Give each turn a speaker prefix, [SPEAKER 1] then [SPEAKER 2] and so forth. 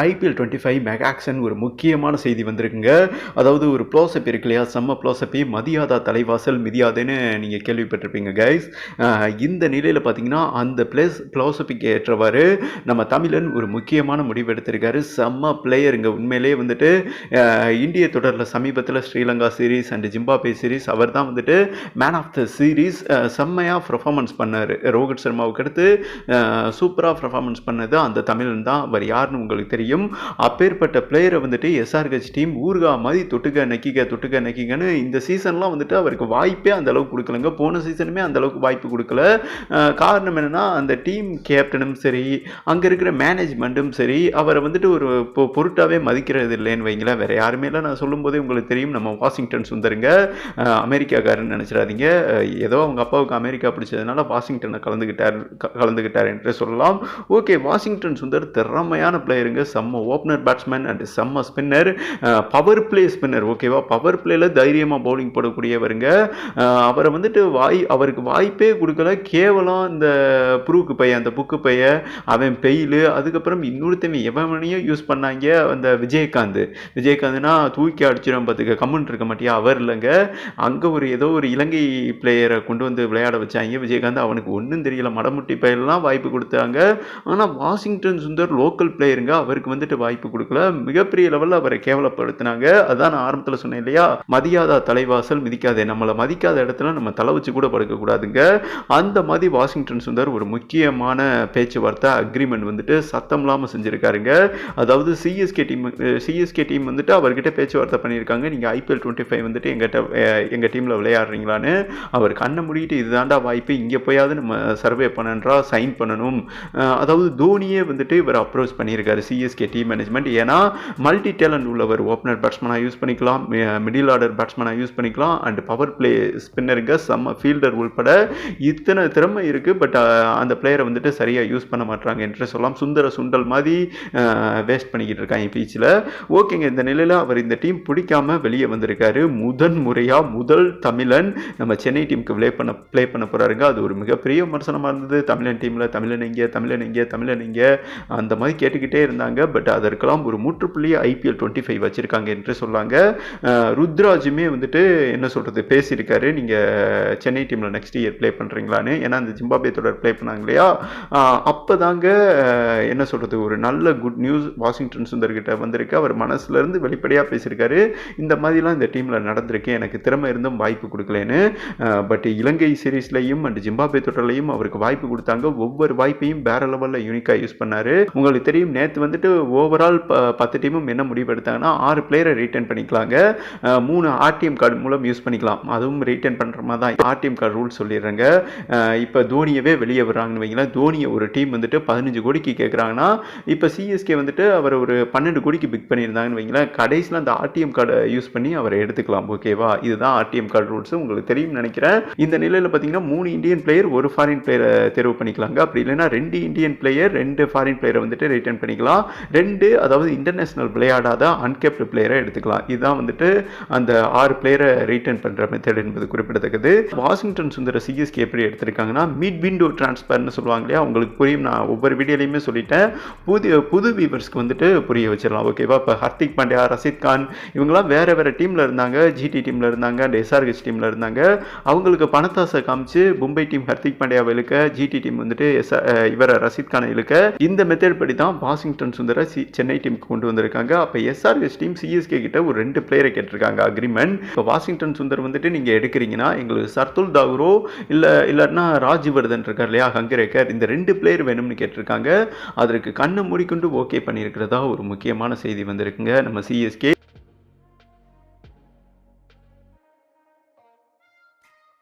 [SPEAKER 1] IPL twenty five மெகாக்ஷன் ஒரு முக்கியமான செய்தி வந்திருக்குங்க. அதாவது ஒரு ப்ளோசப் இருக்கு இல்லையா? செம்ம ப்ளோசப்பி மதியாதா தலைவாசல் மிதியாதுன்னு நீங்கள் கேள்விப்பட்டிருப்பீங்க கைஸ் இந்த நிலையில் பார்த்தீங்கன்னா அந்த பிளேஸ் ப்ளோசப்பிக்கு ஏற்றவாறு நம்ம தமிழன் ஒரு முக்கியமான முடிவு எடுத்திருக்காரு. செம்ம பிளேயருங்க உண்மையிலேயே வந்துட்டு இந்திய தொடரில் சமீபத்தில் Sri Lanka series and Zimbabwe series அவர் தான் வந்துட்டு மேன் ஆஃப் த சீரீஸ் செம்மையாக பர்ஃபார்மன்ஸ் பண்ணார். ரோஹித் சர்மாவுக்கு அடுத்து சூப்பராக பர்ஃபார்மன்ஸ் பண்ணது அந்த தமிழன் தான். அவர் யாருன்னு உங்களுக்கு தெரியும்? அப்பேற்பட்ட பிளேயரை வந்துட்டு எஸ்ஆர்ஹெச் டீம் ஊர்கா மாதிரி தொட்டுக்க நக்கிக்க தொட்டுக்க நக்கிக்கன்னு இந்த சீசன்லாம் வந்துட்டு அவருக்கு வாய்ப்பே அந்த அளவுக்கு கொடுக்கலங்க. போன சீசனுமே அந்த அளவுக்கு வாய்ப்பு கொடுக்கல. காரணம் என்னன்னா அந்த டீம் கேப்டனும் சரி அங்கே இருக்கிற மேனேஜ்மெண்ட்டும் சரி அவரை வந்துட்டு ஒரு பொ- பொருட்டாவே மதிக்கிறது இல்லைன்னு வைங்களேன். வேறு யாருமே இல்லை. நான் சொல்லும்போதே உங்களுக்கு தெரியும். நம்ம வாஷிங்டன் சுந்தருங்க. அமெரிக்காக்காரன்னு நினச்சிடாதீங்க. ஏதோ அவங்க அப்பாவுக்கு அமெரிக்கா பிடிச்சதுனால வாஷிங்டனை கலந்துக்கிட்டார் கலந்துக்கிட்டார் என்று சொல்லலாம். ஓகே வாஷிங்டன் சுந்தர் திறமையான பிளேயருங்க செம்ம ஓப்பனர் பேட்ஸ்மேன் அண்ட் செம்ம ஸ்பின்னர் பவர் பிளே ஸ்பின்னர் ஓகேவா பவர் பிளேயில் தைரியமாக பவுலிங் போடக்கூடியவருங்க. அவரை வந்துட்டு வாய் அவருக்கு வாய்ப்பே கொடுக்கல. கேவலம் இந்த புருக்கு பையன் அந்த புக்கு பைய அவன் பெயிலு. அதுக்கப்புறம் இன்னொருத்தவன் எவனையும் யூஸ் பண்ணாங்க அந்த விஜயகாந்த். விஜயகாந்த்னா தூக்கி அடிச்சிடும் பார்த்துக்க கம்முன்னு இருக்க மாட்டியா? அவர் இல்லைங்க. அங்கே ஒரு ஏதோ ஒரு இலங்கை பிளேயரை கொண்டு வந்து விளையாட வச்சாங்க. விஜயகாந்த் அவனுக்கு ஒன்றும் தெரியல. மடமுட்டி பயிலெலாம் வாய்ப்பு கொடுத்தாங்க. ஆனால் வாஷிங்டன் சுந்தர் லோக்கல் பிளேயருங்க அவருக்கு வந்துட்டு வாய்ப்பு கொடுக்கல. மிகப்பெரிய லெவலில் அவரை கேவலப்படுத்தினாங்க. அதான் நான் ஆரம்பத்தில் சொன்னேன் இல்லையா? மதியாதா தலைவாசல் மிதிக்காதே. நம்மளை மதிக்காத இடத்துல நம்ம தலை வச்சு கூட படுக்கக்கூடாதுங்க அந்த மாதிரி வாஷிங்டன் சுந்தர் ஒரு முக்கியமான பேச்சுவார்த்தை அக்ரிமெண்ட் வந்துட்டு சத்தம் இல்லாமல் செஞ்சுருக்காருங்க. அதாவது சிஎஸ்கே டீம் சிஎஸ்கே டீம் வந்துட்டு அவர்கிட்ட பேச்சுவார்த்தை பண்ணியிருக்காங்க. நீங்கள் ஐபிஎல் டுவெண்ட்டி ஃபைவ் வந்துட்டு எங்கிட்ட எங்கள் டீமில் விளையாடுறீங்களான்னு. அவர் கண்ணை முடிக்கிட்டு இதுதான்டா வாய்ப்பு இங்கே போயாவது நம்ம சர்வே பண்ணன்றா சைன் பண்ணணும். அதாவது தோனியே வந்துட்டு இவர் அப்ரோச் பண்ணியிருக்காரு. சிஎஸ்கே டீம் மேனேஜ்மெண்ட் ஏன்னா மல்டி டேலண்ட் உள்ளவர் ஓப்பனர் பேட்ஸ்மேனாக யூஸ் பண்ணிக்கலாம் மிடில் ஆர்டர் பேட்ஸ்மேனாக யூஸ் பண்ணிக்கலாம் அண்ட் பவர் பிளே ஸ்பின்னருங்க செம்ம ஃபீல்டர் உள்பட இத்தனை திறமை இருக்குது பட் அந்த பிளேயரை வந்துட்டு சரியாக யூஸ் பண்ண மாட்டாங்க என்று சொல்லலாம். சுந்தர சுண்டல் மாதிரி வேஸ்ட் பண்ணிக்கிட்டு இருக்காங்க பீச்சில் ஓகேங்க இந்த நிலையில் அவர் இந்த டீம் பிடிக்காம வெளியே வந்திருக்காரு. முதன் முறையாக முதல் தமிழன் நம்ம சென்னை டீமுக்கு ப்ளே பண்ண ப்ளே பண்ண போகிறாருங்க அது ஒரு மிகப்பெரிய விமர்சனமாக இருந்தது. தமிழன் டீமில் தமிழன் எங்கே தமிழன் எங்கே தமிழன் எங்கே அந்த மாதிரி கேட்டுக்கிட்டே இருந்தாங்க. பட் அதற்கெல்லாம் ஒரு முற்றுப்புள்ளி ஐபிஎல் டுவெண்ட்டி ஃபைவ் வச்சுருக்காங்க என்று சொல்லாங்க. ருத்ராஜுமே வந்துட்டு என்ன சொல்கிறது பேசியிருக்காரு. நீங்கள் சென்னை டீமில் நெக்ஸ்ட் இயர் ப்ளே பண்ணுறீங்களான்னு ஏன்னா அந்த ஜிம்பாபே தொடர் ப்ளே பண்ணாங்க இல்லையா? அப்போ தாங்க என்ன சொல்கிறது ஒரு நல்ல குட் நியூஸ் வாஷிங்டன் சுந்தர்கிட்ட வந்திருக்கு. அவர் மனசுலேருந்து வெளிப்படையாக பேசியிருக்காரு. இந்த மாதிரிலாம் இந்த டீமில் நடந்திருக்கு. எனக்கு திறமை இருந்தும் வாய்ப்பு கொடுக்கலன்னு. பட் இலங்கை சீரீஸ்லையும் அண்ட் ஜிம்பாபே தொடர்லையும் அவருக்கு வாய்ப்பு கொடுத்தாங்க. ஒவ்வொரு வாய்ப்பையும் வேற லெவலில் யூனிக்காக யூஸ் பண்ணாரு. உங்களுக்கு தெரியும் நேற்று வந்துட்டு ஓவரால் பத்து டீமும் என்ன முடிவு எடுத்தாங்கன்னா ஆறு பிளேயரை ரீட்டைன் பண்ணிக்கலாங்க. மூணு ஆர்டிஎம் கார்டு மூலம் யூஸ் பண்ணிக்கலாம். அதுவும் ரீட்டைன் பண்ணுற மாதிரி தான் ஆர்டிஎம் கார்டு ரூல் சொல்லிடுறாங்க. இப்போ தோனியவே வெளியே வர்றாங்கன்னு வைங்களேன். தோனியை ஒரு டீம் வந்துட்டு பதினஞ்சு கோடிக்கு கேட்குறாங்கன்னா இப்போ சிஎஸ்கே வந்துட்டு அவர் ஒரு பன்னெண்டு கோடிக்கு பிக் பண்ணியிருந்தாங்கன்னு வைங்களேன். கடைசியில் அந்த ஆர்டிஎம் கார்டை யூஸ் பண்ணி அவரை எடுத்துக்கலாம். ஓகேவா இதுதான் ஆர்டிஎம் கார்டு ரூல்ஸ் உங்களுக்கு தெரியும் நினைக்கிறேன். இந்த நிலையில் பார்த்தீங்கன்னா மூணு இந்தியன் பிளேயர் ஒரு ஃபாரின் பிளேயரை தேர்வு பண்ணிக்கலாங்க. அப்படி இல்லைன்னா ரெண்டு இந்தியன் பிளேயர் ரெண்டு ஃபாரின் பிளேயரை வந்துட்டு ரிட்டர்ன் பண்ணிக்கலாம். ரெண்டு அதாவது இன்டர்நேஷ்னல் விளையாடாத அன்கேப்டு பிளேயரை எடுத்துக்கலாம். இதுதான் வந்துட்டு அந்த ஆறு பிளேயரை ரீட்டர்ன் பண்ணுற மெத்தட் என்பது குறிப்பிடத்தக்கது. வாஷிங்டன் சுந்தர சிஎஸ்கே எப்படி எடுத்திருக்காங்கன்னா மிட் விண்டோ டிரான்ஸ்பர்னு சொல்லுவாங்க இல்லையா? உங்களுக்கு புரியும் நான் ஒவ்வொரு வீடியோலையுமே சொல்லிட்டேன். புது புது வீவர்ஸ்க்கு வந்துட்டு புரிய வச்சிடலாம். ஓகேவா இப்போ ஹர்திக் பாண்டியா ரஷித் கான் இவங்கெல்லாம் வேற வேற டீமில் இருந்தாங்க. ஜிடி டீமில் இருந்தாங்க அண்ட் எஸ்ஆர்ஹெச் டீமில் இருந்தாங்க. அவங்களுக்கு பணத்தாசை காமிச்சு மும்பை டீம் ஹர்திக் பாண்டியாவை இழுக்க ஜிடி டீம் வந்துட்டு எஸ் இவரை ரஷித் கானை இழுக்க இந்த மெத்தட் படி தான் வாஷிங்டன் சுந்தர சி சென்னை டீமுக்கு கொண்டு வந்திருக்காங்க அப்போ எஸ்ஆர்எஸ் டீம் சிஎஸ்கே கிட்ட ஒரு ரெண்டு பிளேயரை கேட்டிருக்காங்க அக்ரிமெண்ட் இப்போ வாஷிங்டன் சுந்தர் வந்துட்டு நீங்கள் எடுக்கிறீங்கன்னா எங்களுக்கு சர்துல் தாகூரோ இல்லை இல்லைன்னா ராஜ்வர்தன் இருக்கார் இல்லையா ஹங்கரேக்கர் இந்த ரெண்டு பிளேயர் வேணும்னு கேட்டிருக்காங்க. அதற்கு கண்ணை மூடிக்கொண்டு ஓகே பண்ணியிருக்கிறதா ஒரு முக்கியமான செய்தி வந்திருக்குங்க. நம்ம சிஎஸ்கே